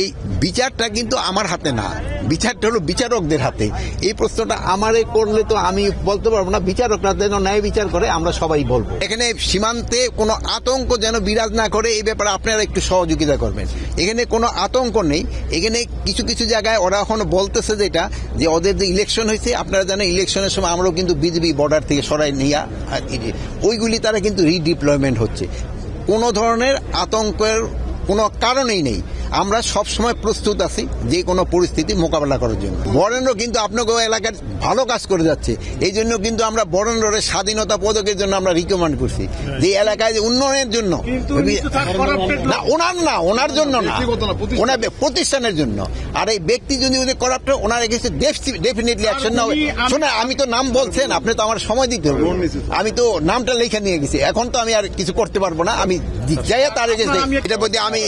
এই বিচারটা কিন্তু আমার হাতে না। বিচারটা হলো বিচারকদের হাতে। এই প্রশ্নটা আমারে করলে তো আমি বলতে পারব না, বিচারকরা যেন ন্যায় বিচার করে, আমরা সবাই বলব। এখানে সীমান্তে কোনো আতঙ্ক যেন বিরাজ না করে, এই ব্যাপারে আপনারা একটু সহযোগিতা করবেন। এখানে কোনো আতঙ্ক নেই। এখানে কিছু কিছু জায়গায় ওরা এখন বলতেছে যেটা, যে ওদের যে ইলেকশন হয়েছে, আপনারা জানেন ইলেকশনের সময় আমরাও কিন্তু বিজেপি বর্ডার থেকে সরাই নিয়ে ওইগুলি তারা কিন্তু রিডিপ্লয়মেন্ট হচ্ছে। কোনো ধরনের আতঙ্কের কোনো কারণেই নেই। আমরা সব সময় প্রস্তুত আছি যে কোনো পরিস্থিতি মোকাবেলা করার জন্য। বরেন্দ্র কিন্তু আপনাকে এলাকার ভালো কাজ করে যাচ্ছে। এই জন্য কিন্তু আমরা বরেন্দ্রের স্বাধীনতা পদকের জন্য আমরা রিকমেন্ড করছি যে এলাকায় যে উন্নয়নের জন্য। না ওনার না ওনার জন্য না। ওনার প্রতিষ্ঠানের জন্য। আর এই ব্যক্তি যদি উনি করাপ্ট ওনার এগেছে ডেফিনেটলি অ্যাকশন না শোনা আমি তো নাম বলছেন আপনি তো আমার সময় দিতে হবে। আমি তো নামটা লেখা নিয়ে গেছি। এখন তো আমি আর কিছু করতে পারব না। আমি যাইয়া তার এগেছে এটা বলতে আমি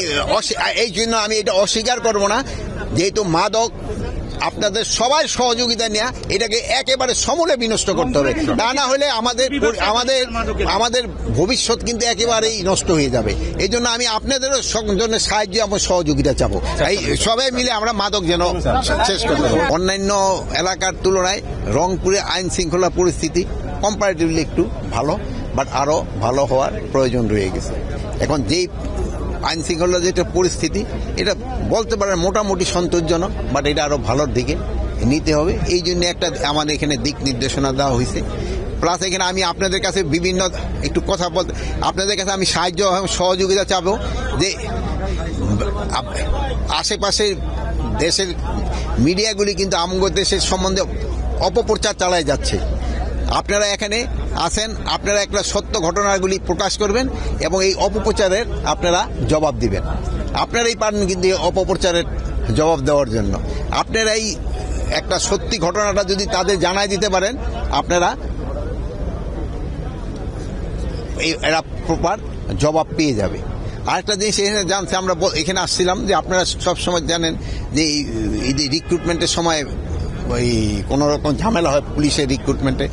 এই জন্য আমি এটা অস্বীকার করব না। যেহেতু মাদক আপনাদের সবাই সহযোগিতা নেওয়া এটাকে একেবারে সমূলে বিনষ্ট করতে হবে। তা না হলে আমাদের আমাদের আমাদের ভবিষ্যৎ কিন্তু একেবারেই নষ্ট হয়ে যাবে। এই জন্য আমি আপনাদেরও জন্য সাহায্য এবং সহযোগিতা চাবো। এই সবাই মিলে আমরা মাদক যেন শেষ করতে পারি। অন্যান্য এলাকার তুলনায় রংপুরে আইন শৃঙ্খলা পরিস্থিতি কম্পারেটিভলি একটু ভালো বাট আরও ভালো হওয়ার প্রয়োজন রয়ে গেছে। এখন যেই আইন শৃঙ্খলা যেটা পরিস্থিতি, এটা বলতে পারেন মোটামুটি সন্তোষজনক বাট এটা আরও ভালোর দিকে নিতে হবে। এই জন্য একটা আমাদের এখানে দিক নির্দেশনা দেওয়া হয়েছে। প্লাস এখানে আমি আপনাদের কাছে বিভিন্ন একটু কথা বলতে, আপনাদের কাছে আমি সাহায্য এবং সহযোগিতা চাবো যে আশেপাশের দেশের মিডিয়াগুলি কিন্তু আমগো দেশের সম্বন্ধে অপপ্রচার চালায় যাচ্ছে। আপনারা এখানে আসেন, আপনারা একটা সত্য ঘটনাগুলি প্রকাশ করবেন এবং এই অপপ্রচারের আপনারা জবাব দিবেন। আপনারাই পারেন কিন্তু এই অপপ্রচারের জবাব দেওয়ার জন্য। আপনারাই একটা সত্যি ঘটনাটা যদি তাদের জানায় দিতে পারেন, আপনারা এই- এরা প্রপার জবাব পেয়ে যাবে। আরেকটা জিনিস এখানে জানছে আমরা এখানে আসছিলাম যে আপনারা সব সময় জানেন যে এই- এই যে রিক্রুটমেন্টের সময় ওই কোনো রকম ঝামেলা হয় পুলিশের রিক্রুটমেন্টে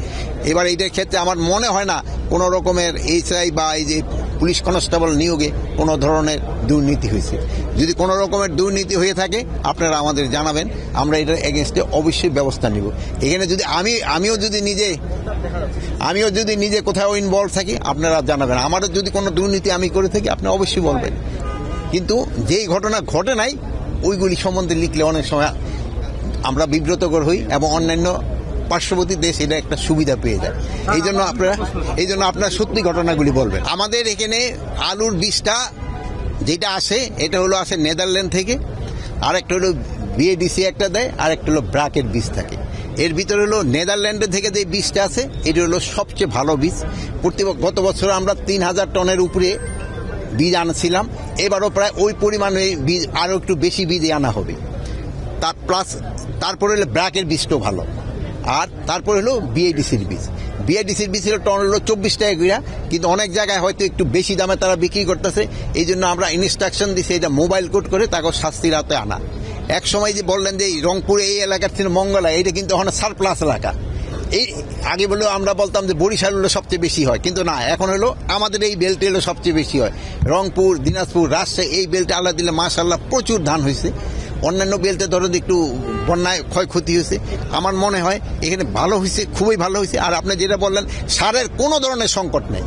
এবার এইটার ক্ষেত্রে আমার মনে হয় না কোনো রকমের এইচআই বা এই যে পুলিশ কনস্টেবল নিয়োগে কোনো ধরনের দুর্নীতি হয়েছে। যদি কোনো রকমের দুর্নীতি হয়ে থাকে, আপনারা আমাদের জানাবেন, আমরা এটার এগেনস্টে অবশ্যই ব্যবস্থা নিব। এখানে যদি আমি, আমিও যদি নিজে, আমিও যদি নিজে কোথাও ইনভলভ থাকি, আপনারা জানাবেন। আমারও যদি কোনো দুর্নীতি আমি করে থাকি, আপনি অবশ্যই বলবেন। কিন্তু যেই ঘটনা ঘটে নাই, ওইগুলি সম্বন্ধে লিখলে অনেক সময় আমরা বিব্রতকর হই এবং অন্যান্য পার্শ্ববর্তী দেশ এটা একটা সুবিধা পেয়ে যায়। এই জন্য আপনারা এই জন্য আপনারা সত্যি ঘটনাগুলি বলবেন। আমাদের এখানে আলুর বীজটা যেটা আসে এটা হলো আসে নেদারল্যান্ড থেকে আর একটা হলো বিএডিসি একটা দেয় আর একটা হলো ব্রাকেট বীজ থাকে। এর ভিতরে হলো নেদারল্যান্ডের থেকে যে বীজটা আছে, এটা হলো সবচেয়ে ভালো বীজ। প্রতি গত বছর আমরা তিন হাজার টনের উপরে বীজ আনছিলাম। এবারও প্রায় ওই পরিমাণে বীজ আরও একটু বেশি বীজ আনা হবে। তার প্লাস তারপরে হলো ব্র্যাকের বীজটাও ভালো। আর তারপরে হলো বিএডিসির বীজ। বিএডিসির বীজ হলো টন হলো চব্বিশ টাকা গুড়া কিন্তু অনেক জায়গায় হয়তো একটু বেশি দামে তারা বিক্রি করতেছে। এই জন্য আমরা ইনস্ট্রাকশন দিছি এটা মোবাইল কোড করে তাকে শাস্তির হাতে আনা। এক সময় যে বললেন যে এই রংপুরে এই এলাকার ছিল মঙ্গলা এটা কিন্তু এখন সারপ্লাস এলাকা। এই আগে বললেও আমরা বলতাম যে বরিশাল হলো সবচেয়ে বেশি হয়, কিন্তু না, এখন হলো আমাদের এই বেল্টে হলো সবচেয়ে বেশি হয়। রংপুর, দিনাজপুর, রাজশাহী, এই বেল্টে আল্লাহ দিলে মাশাল্লাহ প্রচুর ধান হয়েছে অন্যান্য বেলতে ধরো একটু বন্যায় ক্ষয়ক্ষতি হয়েছে, আমার মনে হয় এখানে ভালো হয়েছে, খুবই ভালো হয়েছে। আর আপনি যেটা বললেন, সারের কোনো ধরনের সংকট নেই।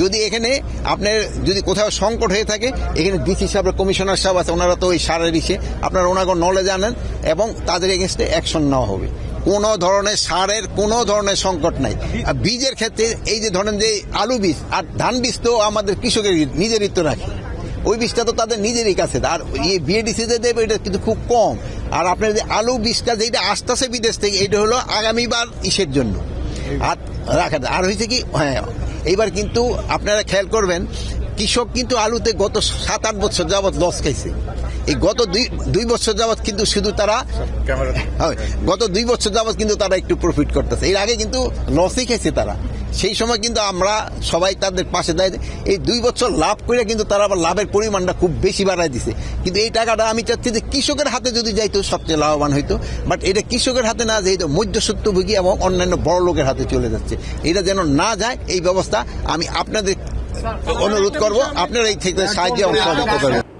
যদি এখানে আপনার যদি কোথাও সংকট হয়ে থাকে, এখানে ডিসি সাহেব কমিশনার সাহেব আছে, ওনারা তো ওই সারের ইসে। আপনারা ওনাকে নলেজ আনেন এবং তাদের এগেনস্টে অ্যাকশন নেওয়া হবে। কোনো ধরনের সারের কোনো ধরনের সংকট নাই। আর বীজের ক্ষেত্রে এই যে ধরেন যে আলু বীজ, আর ধান বীজ তো আমাদের কৃষকের নিজেরই তো রাখে। ওই বীজটা তো তাদের নিজেরই কাছে। আর ইয়ে বিএডিসিতে দেবে, এটা কিন্তু খুব কম। আর আপনার যে আলু বীজটা যেটা আসতেছে বিদেশ থেকে, এটা হলো আগামীবার ইসের জন্য। আর রাখা আর হয়েছে কি হ্যাঁ এইবার কিন্তু আপনারা খেয়াল করবেন, কৃষক কিন্তু আলুতে গত সাত আট বছর যাবৎ লস খাইছে। এই গত দুই দুই বছর যাবৎ কিন্তু শুধু তারা হয়, গত দুই বছর যাবৎ কিন্তু তারা একটু প্রফিট করতেছে। এর আগে কিন্তু লসই খাইছে তারা। সেই সময় কিন্তু আমরা সবাই তাদের পাশে দাঁড়িয়ে এই দুই বছর লাভ করে কিন্তু তারা আবার লাভের পরিমাণটা খুব বেশি বাড়ায় দিছে। কিন্তু এই টাকাটা আমি চাচ্ছি যে কৃষকের হাতে যদি যাইতো সবচেয়ে লাভবান হইতো। বাট এটা কৃষকের হাতে না যেহেতু মধ্যসত্ত্বভোগী এবং অন্যান্য বড় লোকের হাতে চলে যাচ্ছে। এটা যেন না যায় এই ব্যবস্থা আমি আপনাদের অনুরোধ করব। আপনারা এই থেকে সাহায্যে অংশ করবেন।